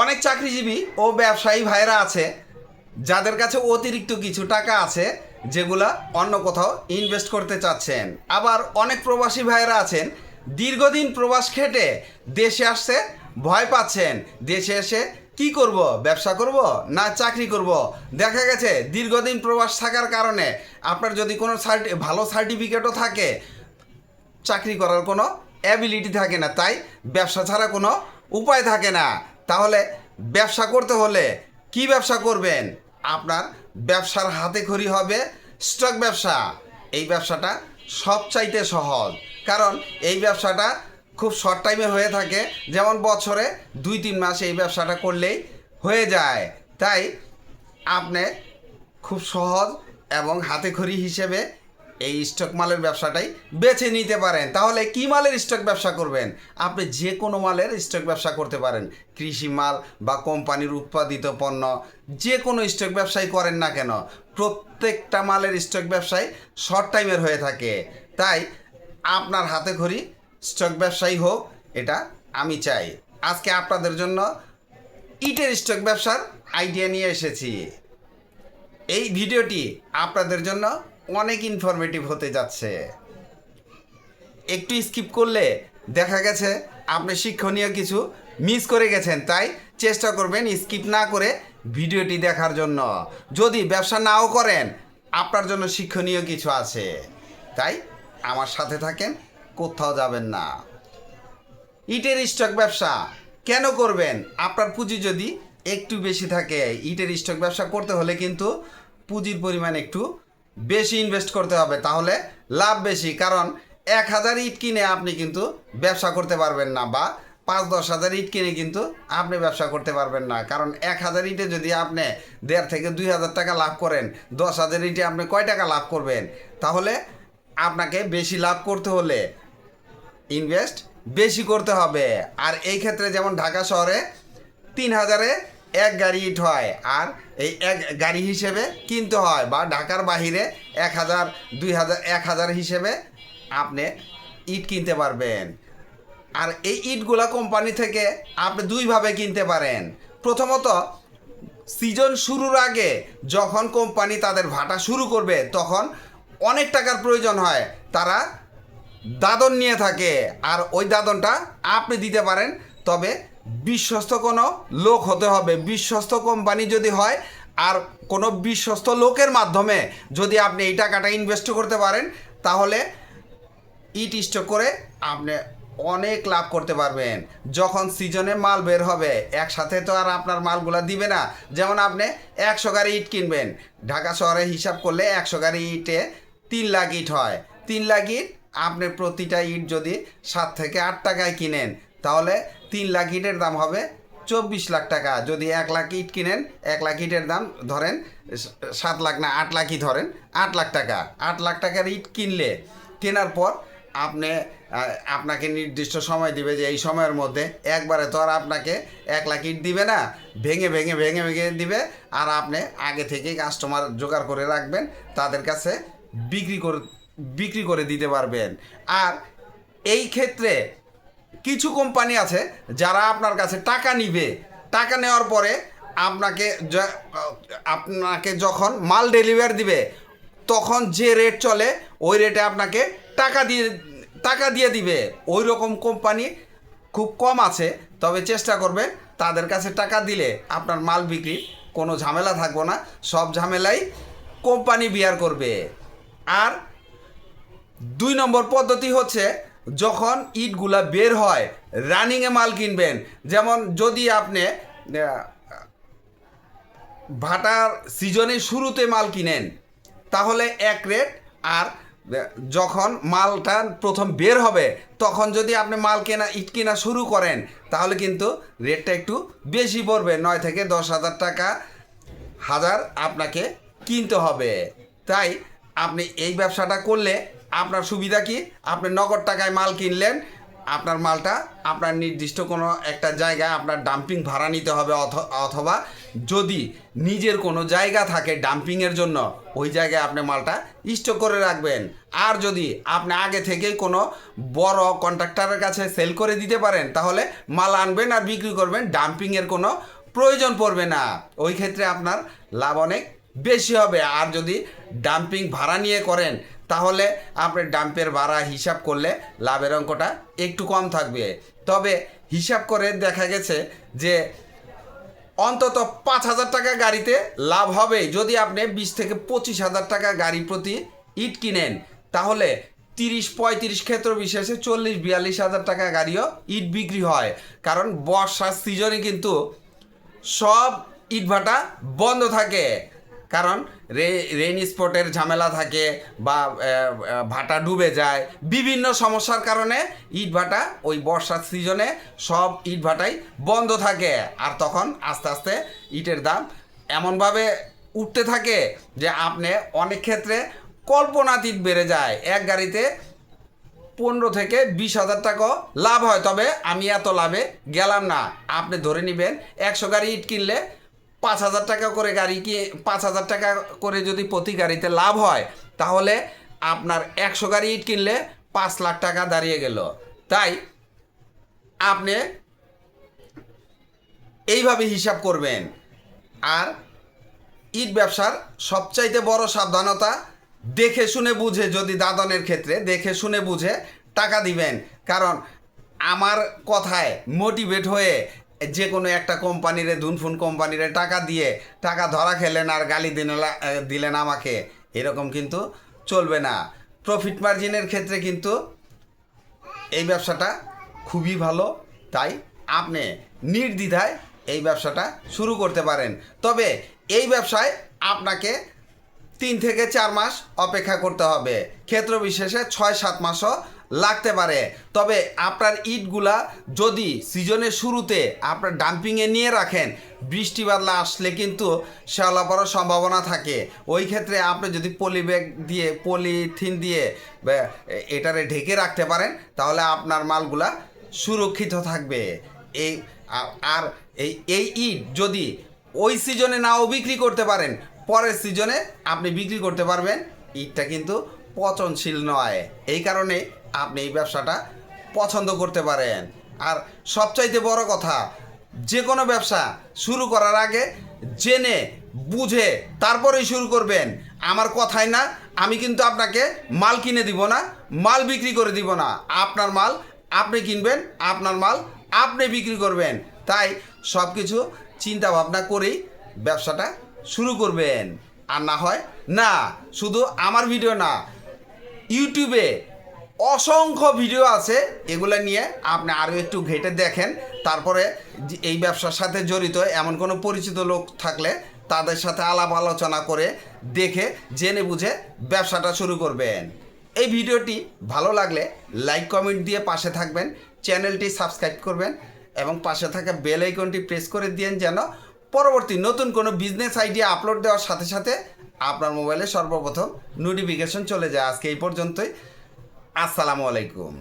অনেক চাকরিজীবী ও ব্যবসায়ী ভাইরা আছে, যাদের কাছে অতিরিক্ত কিছু টাকা আছে, যেগুলা অন্য কোথাও ইনভেস্ট করতে চাচ্ছেন। আবার অনেক প্রবাসী ভাইরা আছেন, দীর্ঘদিন প্রবাস খেটে দেশে আসছে, ভয় পাচ্ছেন, দেশে এসে কি করব, ব্যবসা করব না চাকরি করব? দেখা গেছে দীর্ঘদিন প্রবাস থাকার কারণে আপনার যদি কোনো সার্টি, ভালো সার্টিফিকেটও থাকে, চাকরি করার কোনো অ্যাবিলিটি থাকে না, তাই ব্যবসা ছাড়া কোনো উপায় থাকে না। তাহলে ব্যবসা করতে হলে কি ব্যবসা করবেন? আপনার ব্যবসার হাতে খড়ি হবে স্টক ব্যবসা। এই ব্যবসাটা সবচাইতে সহজ। কারণ এই ব্যবসাটা খুব শর্ট টাইমে হয়ে থাকে। যেমন বছরে দুই তিন মাস এই ব্যবসাটা করলেই হয়ে যায়। তাই আপনি খুব সহজ এবং হাতে খড়ি হিসেবে এই স্টক মালের ব্যবসাটাই বেছে নিতে পারেন। তাহলে কি মালের স্টক ব্যবসা করবেন? আপনি যে কোনো মালের স্টক ব্যবসা করতে পারেন। কৃষি মাল বা কোম্পানির উৎপাদিত পণ্য, যে কোনো স্টক ব্যবসায় করেন না কেন। প্রত্যেকটা মালের স্টক ব্যবসায় শর্ট টাইমের হয়ে থাকে। তাই আপনার হাতে খড়ি স্টক ব্যবসায়ী হোক, এটা আমি চাই। আজকে আপনাদের জন্য ইটের স্টক ব্যবসার আইডিয়া নিয়ে এসেছি। এই ভিডিওটি আপনাদের জন্য অনেক ইনফরমেটিভ হতে যাচ্ছে। একটু স্কিপ করলে দেখা গেছে আপনি শিক্ষণীয় কিছু মিস করে গেছেন, তাই চেষ্টা করবেন স্কিপ না করে ভিডিওটি দেখার জন্য। যদি ব্যবসা নাও করেন, আপনার জন্য শিক্ষণীয় কিছু আছে। তাই আমার সাথে থাকেন, কোথাও যাবেন না। ইটের স্টক ব্যবসা কেন করবেন? আপনার পুঁজি যদি একটু বেশি থাকে, ইটের স্টক ব্যবসা করতে হলে কিন্তু পুঁজির পরিমাণ একটু বেশি ইনভেস্ট করতে হবে, তাহলে লাভ বেশি। কারণ এক হাজার ইট কিনে আপনি কিন্তু ব্যবসা করতে পারবেন না, বা পাঁচ দশ হাজার ইট কিনে কিন্তু আপনি ব্যবসা করতে পারবেন না। কারণ এক হাজার ইটে যদি আপনি দেড় থেকে দুই হাজার টাকা লাভ করেন, দশ হাজার ইটে আপনি কয় টাকা লাভ করবেন? তাহলে আপনাকে বেশি লাভ করতে হলে ইনভেস্ট বেশি করতে হবে। আর এই ক্ষেত্রে যেমন ঢাকা শহরে তিন হাজারে এক গাড়ি ইট হয় আর এই এক গাড়ি হিসেবে কিনতে হয় বা ঢাকার বাহিরে এক হাজার, দুই হাজার, এক হাজার হিসেবে আপনি ইট কিনতে পারবেন। আর এই ইটগুলা কোম্পানি থেকে আপনি দুইভাবে কিনতে পারেন। প্রথমত, সিজন শুরুর আগে যখন কোম্পানি তাদের ভাটা শুরু করবে, তখন অনেক টাকার প্রয়োজন হয়। তারা দাদন নিয়ে থাকে, আর ওই দাদনটা আপনি দিতে পারেন। তবে বিশ্বস্ত কোনো লোক হতে হবে। বিশ্বস্ত কোম্পানি যদি হয়, আর কোনো বিশ্বস্ত লোকের মাধ্যমে যদি আপনি এই টাকাটা ইনভেস্ট করতে পারেন, তাহলে ইট স্টক করে আপনি অনেক লাভ করতে পারবেন। যখন সিজনে মাল বের হবে, একসাথে তো আর আপনার মালগুলো দিবে না। যেমন আপনি একশো গাড়ি ইট কিনবেন। ঢাকা শহরে হিসাব করলে একশো গাড়ি ইটে তিন লাখ ইট হয়। তিন লাখ ইট আপনি প্রতিটা ইট যদি সাত থেকে আট টাকায় কিনেন তাহলে তিন লাখ ইটের দাম হবে চব্বিশ লাখ টাকা। যদি এক লাখ ইট কিনেন, এক লাখ ইটের দাম ধরেন সাত লাখ না, আট লাখই ধরেন, আট লাখ টাকা। আট লাখ টাকার ইট কিনলে, কেনার পর আপনি আপনাকে নির্দিষ্ট সময় দিবে যে এই সময়ের মধ্যে একবারে তো আর আপনাকে এক লাখ ইট দিবে না, ভেঙে ভেঙে ভেঙে ভেঙে দিবে আর আপনি আগে থেকেই কাস্টমার জোগাড় করে রাখবেন, তাদের কাছে বিক্রি করে বিক্রি করে দিতে পারবেন। আর এই ক্ষেত্রে কিছু কোম্পানি আছে যারা আপনার কাছে টাকা নিবে। টাকা নেওয়ার পরে আপনাকে আপনাকে যখন মাল ডেলিভার দিবে, তখন যে রেট চলে, ওই রেটে আপনাকে টাকা দিয়ে টাকা দিয়ে দিবে। ওই রকম কোম্পানি খুব কম আছে, তবে চেষ্টা করবে তাদের কাছে টাকা দিলে আপনার মাল বিক্রি কোনো ঝামেলা থাকব না। সব ঝামেলাই কোম্পানি বিয়ার করবে। আর দুই নম্বর পদ্ধতি হচ্ছে যখন ইটগুলা বের হয় রানিংয়ে মাল কিনবেন। যেমন যদি আপনি ভাটার সিজনের শুরুতে মাল কিনেন, তাহলে এক রেট, আর যখন মালটা প্রথম বের হবে, তখন যদি আপনি মাল কেনা, ইট কেনা শুরু করেন, তাহলে কিন্তু রেটটা একটু বেশি পড়বে। নয় থেকে দশ হাজার টাকা হাজার আপনাকে কিনতে হবে। তাই আপনি এই ব্যবসাটা করলে আপনার সুবিধা কি? আপনি নগদ টাকায় মাল কিনলেন, আপনার মালটা আপনার নির্দিষ্ট কোনো একটা জায়গায় আপনার ডাম্পিং ভাড়া নিতে হবে অথ- অথবা যদি নিজের কোনো জায়গা থাকে ডাম্পিংয়ের জন্য, ওই জায়গায় আপনি মালটা স্টক করে রাখবেন। আর যদি আপনি আগে থেকেই কোনো বড় কন্ট্রাক্টরের কাছে সেল করে দিতে পারেন, তাহলে মাল আনবেন আর বিক্রি করবেন ডাম্পিংয়ের কোনো প্রয়োজন পড়বে না। ওই ক্ষেত্রে আপনার লাভ অনেক বেশি হবে। আর যদি ডাম্পিং ভাড়া নিয়ে করেন তাহলে আপনি ডাম্পের ভাড়া হিসাব করলে লাভের অঙ্কটা একটু কম থাকবে। তবে হিসাব করে দেখা গেছে যে অন্তত পাঁচ হাজার টাকা গাড়িতে লাভ হবে। যদি আপনি বিশ থেকে পঁচিশ হাজার টাকা গাড়ি প্রতি ইট কিনেন, তাহলে তিরিশ পঁয়ত্রিশ ক্ষেত্র বিশেষে চল্লিশ বিয়াল্লিশ হাজার টাকা গাড়িও ইট বিক্রি হয়। কারণ বর্ষার সিজনে কিন্তু সব ইটভাটা বন্ধ থাকে। কারণ রে রেন স্পটের ঝামেলা থাকে বা ভাটা ডুবে যায়। বিভিন্ন সমস্যার কারণে ইটভাটা ওই বর্ষার সিজনে সব ইটভাটাই বন্ধ থাকে। আর তখন আস্তে আস্তে ইটের দাম এমনভাবে উঠতে থাকে যে আপনি অনেক ক্ষেত্রে কল্পনাতীত বেড়ে যায়। এক গাড়িতে পনেরো থেকে বিশ হাজার টাকাও লাভ হয়, তবে আমি এত লাভে গেলাম না। আপনি ধরে নেবেন একশো গাড়ি ইট কিনলে পাঁচ হাজার টাকা করে গাড়ি কি পাঁচ হাজার টাকা করে যদি প্রতি গাড়িতে লাভ হয়, তাহলে আপনার একশো গাড়ি ইট কিনলে পাঁচ লাখ টাকা দাঁড়িয়ে গেল। তাই আপনি এইভাবে হিসাব করবেন। আর ইট ব্যবসার সবচাইতে বড় সাবধানতা, দেখে শুনে বুঝে যদি দাদনের ক্ষেত্রে, দেখে শুনে বুঝে টাকা দিবেন। কারণ আমার কথায় মোটিভেট হয়ে যে কোনো একটা কোম্পানিরে, দুনফুন কোম্পানিরে টাকা দিয়ে, টাকা ধরা খেলেন আর গালি দিনে দিলেন আমাকে, এরকম কিন্তু চলবে না। প্রফিট মার্জিনের ক্ষেত্রে কিন্তু এই ব্যবসাটা খুবই ভালো, তাই আপনি নির্দ্বিধায় এই ব্যবসাটা শুরু করতে পারেন। তবে এই ব্যবসায় আপনাকে তিন থেকে চার মাস অপেক্ষা করতে হবে। ক্ষেত্র বিশেষে ছয় সাত মাসও লাগতে পারে। তবে আপনার ইটগুলা যদি সিজনের শুরুতে আপনার ডাম্পিংয়ে নিয়ে রাখেন, বৃষ্টি বাদলা আসলে কিন্তু শ্যাওলা পড়ার সম্ভাবনা থাকে। ওই ক্ষেত্রে আপনি যদি পলি ব্যাগ দিয়ে, পলিথিন দিয়ে এটারে ঢেকে রাখতে পারেন, তাহলে আপনার মালগুলা সুরক্ষিত থাকবে। এই আর এই এই ইট যদি ওই সিজনে নাও বিক্রি করতে পারেন, পরের সিজনে আপনি বিক্রি করতে পারবেন, ইটটা কিন্তু পচনশীল নয়। এই কারণে আপনি এই ব্যবসাটা পছন্দ করতে পারেন। আর সবচাইতে বড় কথা যে কোনো ব্যবসা শুরু করার আগে জেনে, বুঝে তারপরেই শুরু করবেন। আমার কথাই না, আমি কিন্তু আপনাকে মাল কিনে দিব না, মাল বিক্রি করে দিব না। আপনার মাল আপনি কিনবেন, আপনার মাল আপনি বিক্রি করবেন। তাই সব কিছু চিন্তা ভাবনা করেই ব্যবসাটা শুরু করবেন। আর না হয়, না, শুধু আমার ভিডিও না ইউটিউবে অসংখ্য ভিডিও আছে, এগুলো নিয়ে আপনি আরও একটু ঘেটে দেখেন। তারপরে এই ব্যবসার সাথে জড়িত, এমন কোনো পরিচিত লোক থাকলে তাদের সাথে আলাপ আলোচনা করে দেখে, জেনে বুঝে ব্যবসাটা শুরু করবেন। এই ভিডিওটি ভালো লাগলে লাইক কমেন্ট দিয়ে পাশে থাকবেন, চ্যানেলটি সাবস্ক্রাইব করবেন এবং পাশে থাকা বেল আইকনটি প্রেস করে দিন যেন পরবর্তী নতুন কোনো বিজনেস আইডিয়া আপলোড দেওয়ার সাথে সাথে আপনার মোবাইলে সর্বপ্রথম নোটিফিকেশন চলে যায়। আজকে এই পর্যন্তই। আসসালামু আলাইকুম।